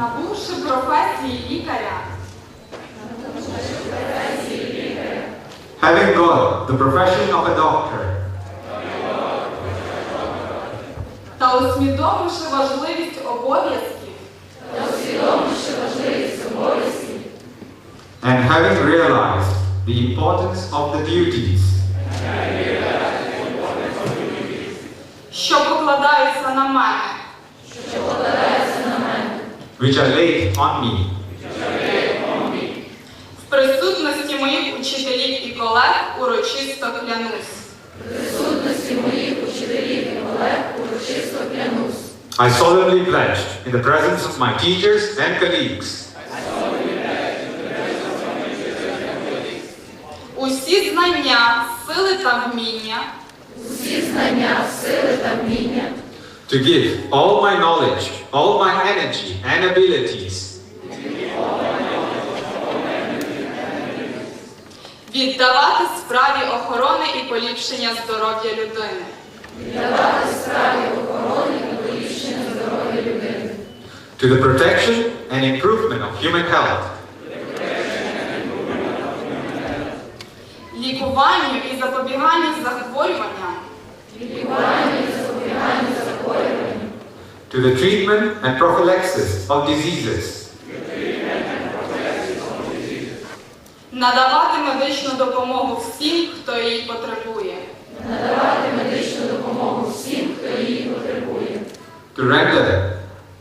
Набувши професії лікаря, having got the profession of a doctor, та усвідомивши важливість обов'язків, and having realized the importance of the duties. Що покладаються на мене, which are laid on me, в присутності моїх учителів і колег урочисто клянусь. I solemnly pledge in the presence of my teachers and colleagues Усі знання, сили та вміння to give all my knowledge, all my energy and abilities віддавати справі охорони і поліпшення здоров'я людини. to the protection and improvement of human health, лікуванню і запобіганню захворюванням, to the treatment and prophylaxis of diseases, надавати медичну допомогу всім, хто її потребує, to render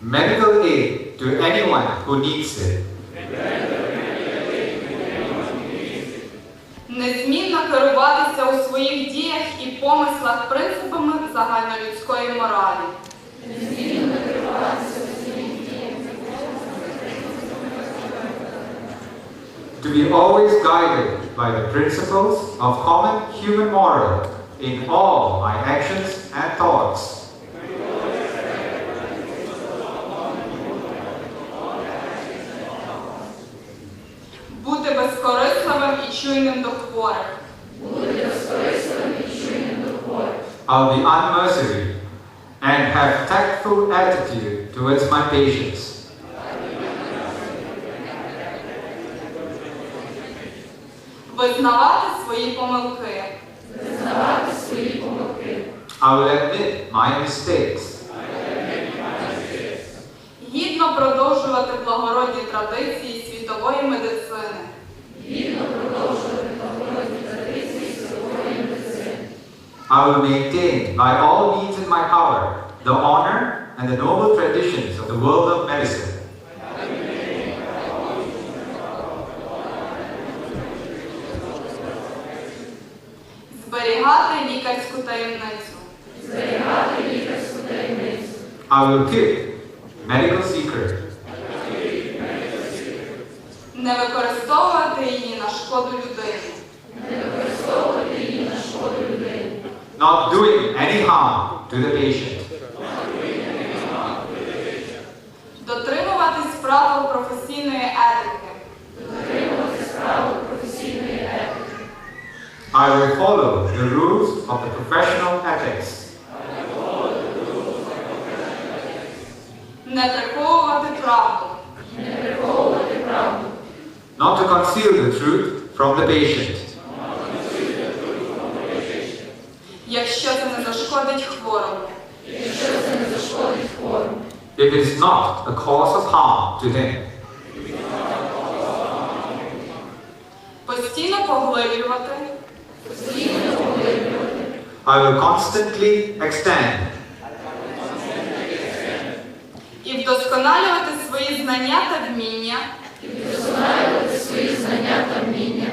medical aid to anyone who needs it, незмінно керуватися у своїх діях і помислах принципами загальнолюдської моралі, to be always guided by the principles of common human moral in all my actions and thoughts, бути безкорисливим і чуйним до хворих, I'll be unmerciful and have tactful attitude towards my patients. Визнавати свої помилки, I will admit my mistakes гідно продовжувати благородні традиції світової медицини. I will maintain by all means in my power the honor and the noble traditions of the world of medicine. Зберігати лікарську таємницю, I will keep medical secret, не використовувати її на шкоду людині, not doing any harm to the patient, дотримуватись правил професійної етики, I will follow the rules of the professional ethics, не приховувати правду, not to conceal the truth from the patient, якщо це не зашкодить хворому, if it is not a cause of harm to him. постійно поглиблювати, I will constantly extend і вдосконалювати свої знання та вміння свої знання та вміння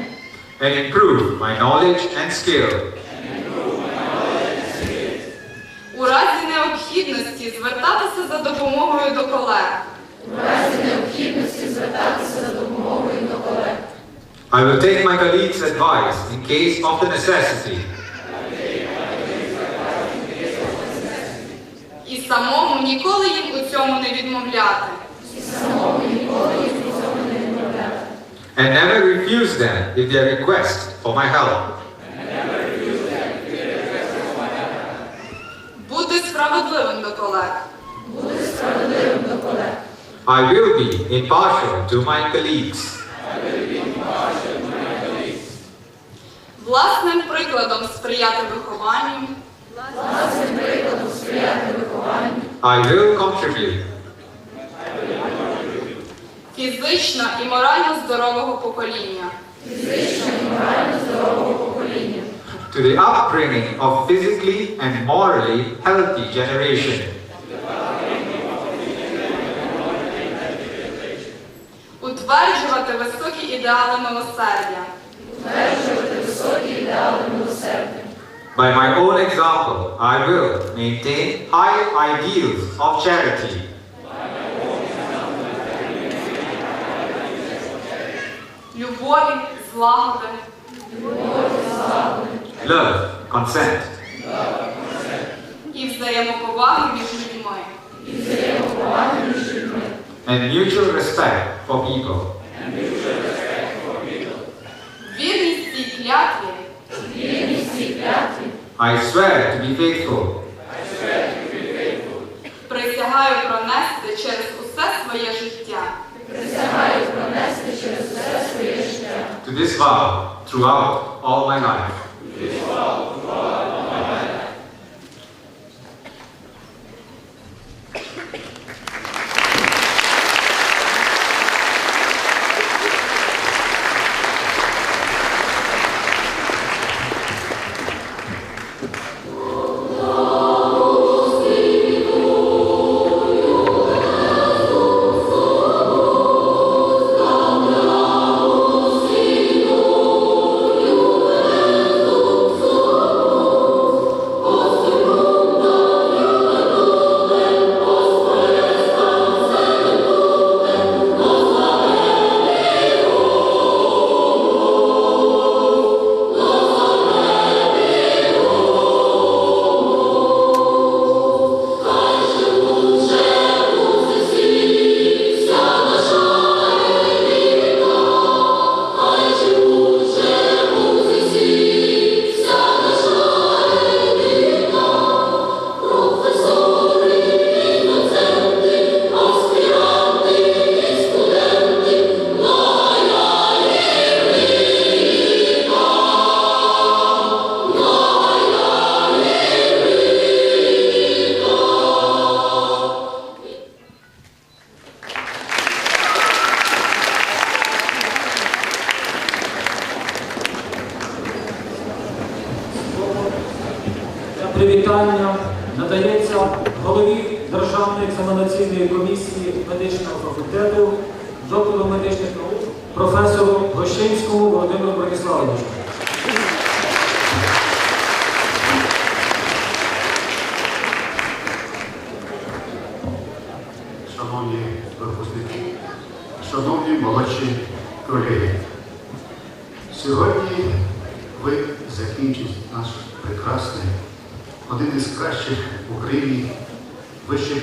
and improve my knowledge and skill у разі необхідності звертатися за допомогою до колег, I will take my colleagues' advice in case of the necessity, і самому ніколи їм у цьому не відмовляти. and never refuse them if they request for my help. Бути справедливим до колег, I will be impartial to my colleagues. Власним прикладом сприяти вихованню. I will contribute Фізично і морально здорового покоління. to the upbringing of physically and morally healthy generation. Утверджувати високі ідеали милосердя. By my own example, I will maintain high ideals of charity, Любові, злагоди, love, consent, і взаємоповаги між людьми. and mutual respect for people. I swear to be faithful присягаю пронести через усе своє життя. to this vow throughout all my life. Привітання надається голові Державної екзаменаційної комісії медичного факультету, доктору медичних наук, професору Гощинському Володимиру Брониславовичу. Шановні випускники, шановні молодші колеги, сьогодні ви закінчите наш прекрасний, один із кращих в Україні вищих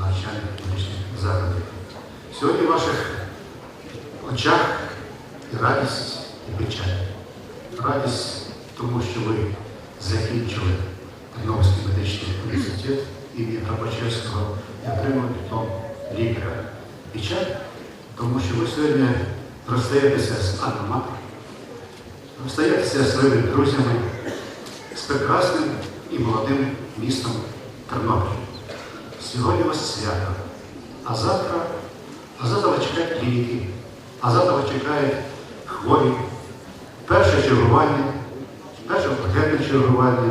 навчальних медичних закладів. Сьогодні в ваших очах і радість і печаль. Радість тому, що ви закінчили Тернопільський медичний університет імені Трапачевського і отримали диплом лікаря. Печаль, тому що ви сьогодні розстаєтеся з Аноматом, розстаєтеся зі своїми друзями, з прекрасним і молодим містом Тернопіль. Сьогодні у вас свято, а завтра, а завтра вас чекають клініки, а завтра вас чекають хворі, перше чергування, перше пакетне чергування,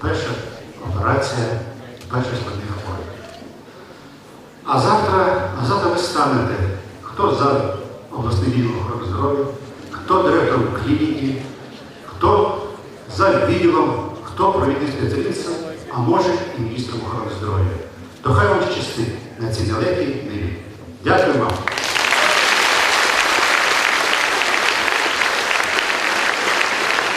перша операція, перше складних хворих. А завтра, а завтра ви станете, хто за обласний відділ охорони здоров'я, хто директором клініки, хто за відділом, хто провідним спеціалістом, а може і міністром охорони здоров'я. То хай вам щастить на цій далекій ниві. Дякую вам.